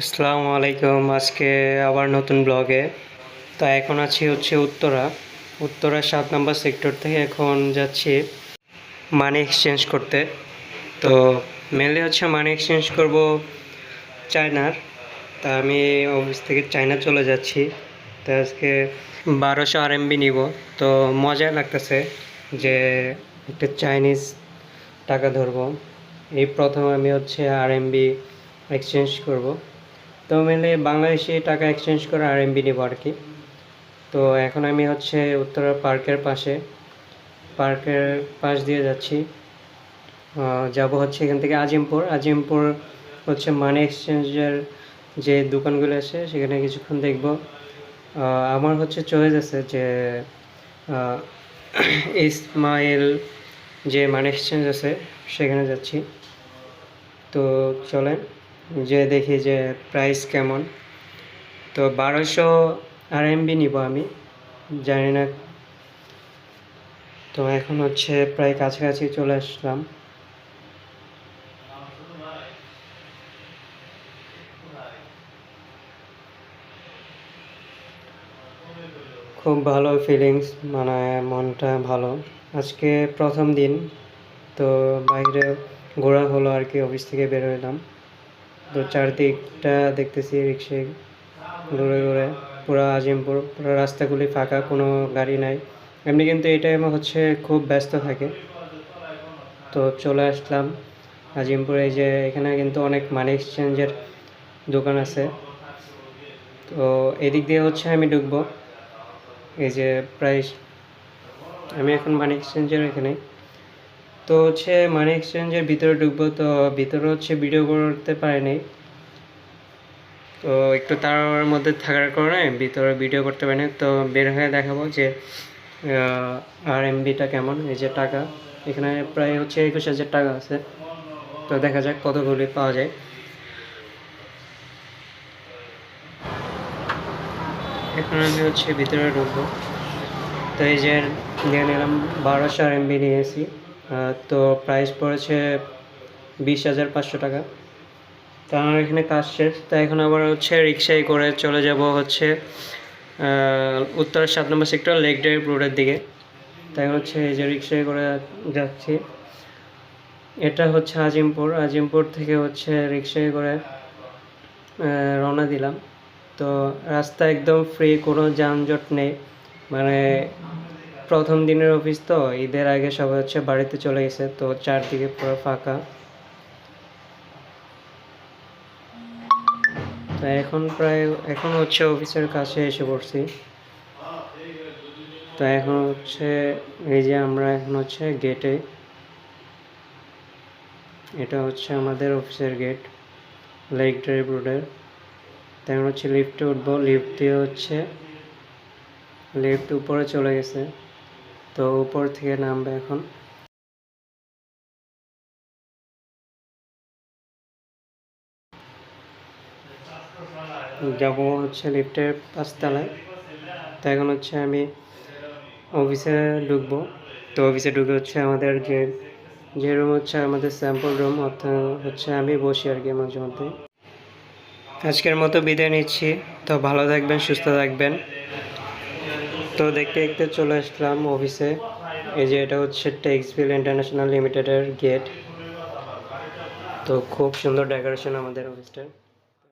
আসসালামু আলাইকুম। আজকে আবার নতুন ব্লগে। তো এখন আছি হচ্ছে উত্তরা। উত্তরা সাত নম্বর সেক্টর থেকে এখন যাচ্ছি মানি এক্সচেঞ্জ করতে। তো মেনলি হচ্ছে মানি এক্সচেঞ্জ করব চায়নার। তা আমি অফিস থেকে চায়না চলে যাচ্ছি। তো আজকে বারোশো আর এমবি নিব। তো মজা লাগতেছে যে একটা চাইনিজ টাকা ধরবো। এই প্রথম আমি হচ্ছে আর এক্সচেঞ্জ করব। তো মেনলি বাংলাদেশি টাকা এক্সচেঞ্জ করে আর এমবি নেব আর কি। তো এখন আমি হচ্ছে উত্তরা পার্কের পাশে, পার্কের পাশ দিয়ে যাচ্ছি। যাব হচ্ছে এখান থেকে আজিমপুর। আজিমপুর হচ্ছে মানি এক্সচেঞ্জের যে দোকানগুলো আছে, সেখানে কিছুক্ষণ দেখব। আমার হচ্ছে চয়েস আছে যে ইসমাইল যে মানি এক্সচেঞ্জ আছে, সেখানে যাচ্ছি। তো চলেন। যে দেখি যে প্রাইস কেমন। তো বারোশো আর এমবি নিব আমি, জানি না। তো এখন হচ্ছে প্রায় কাছাকাছি চলে আসলাম। খুব ভালো ফিলিংস মানে মনটা ভালো। আজকে প্রথম দিন, তো বাইরে ঘোরা হলো আর কি অফিস থেকে বের তো চারদিকটা দেখতেছি রিক্সে ঘুরে ঘুরে, পুরো আজিমপুর, পুরো রাস্তাগুলি ফাঁকা, কোনো গাড়ি নাই। এমনি কিন্তু এই টাইমে হচ্ছে খুব ব্যস্ত থাকে। তো চলে আসলাম আজিমপুরে যে এখানে কিন্তু অনেক মানি এক্সচেঞ্জের দোকান আছে। তো এদিক দিয়ে হচ্ছে আমি ঢুকবো। এই যে প্রাইস আমি এখন মানি এক্সচেঞ্জের এখানে তো হচ্ছে মানি এক্সচেঞ্জের ভিতরে ঢুকবো, তো ভিতরে হচ্ছে ভিডিও করতে পারিনি। তো একটু তার মধ্যে থাকার কারণে ভিতরে ভিডিও করতে পারিনি। তো বের হয়ে দেখাবো যে আর এমবিটা কেমন, এই যে টাকা। এখানে প্রায় হচ্ছে একুশ হাজার টাকা আছে। তো দেখা যাক কতগুলি পাওয়া যায়। এখন আমি হচ্ছে ভিতরে ঢুকবো। তো এই যে নিয়ে নিলাম, বারোশো আর এমবি নিয়েছি তো প্রাইস পড়েছে বিশ হাজার পাঁচশো টাকা। তো আমার এখানে কাজ শেষ। তো এখন আবার হচ্ছে রিক্সায় করে চলে যাব হচ্ছে উত্তর সাত নম্বর সেক্টর লেক ড্রাইভ রোডের দিকে। তাই হচ্ছে এই যে রিক্সায় করে যাচ্ছি। এটা হচ্ছে আজিমপুর। আজিমপুর থেকে হচ্ছে রিক্সায় করে রওনা দিলাম। তো রাস্তা একদম ফ্রি কোনো যানজট নেই। মানে প্রথম দিনের অফিস তো, ঈদের আগে সবাই হচ্ছে বাড়িতে চলে গেছে, তো চারদিকে পুরো ফাঁকা। তো এখন প্রায়, এখন হচ্ছে অফিসের কাছে এসে পড়ছি। তো এখন হচ্ছে, এই যে আমরা এখন হচ্ছে গেটে এটা হচ্ছে আমাদের অফিসের গেট লেক ড্রাইভ রোডের তাই আমরা হচ্ছে লিফটে উঠবো লিফট দিয়ে হচ্ছে লিফট উপরে চলে গেছে। তো উপর থেকে নামবে এখন। যাব হচ্ছে লিফটের পাঁচতলায়। তো এখন হচ্ছে আমি অফিসে ঢুকবো। তো অফিসে ঢুকে হচ্ছে আমাদের যে যে রুম হচ্ছে আমাদের স্যাম্পল রুম অর্থাৎ হচ্ছে আমি বসি আর কি মাঝে মধ্যে আজকের মতো বিদায় নিচ্ছি। তো ভালো থাকবেন, সুস্থ থাকবেন। তো দেখতে দেখতে চলে আসলাম অফিসে এই যে এটা হচ্ছে টেক্সভিল ইন্টারন্যাশনাল লিমিটেডের গেট তো খুব সুন্দর ডেকোরেশন আমাদের অফিসটার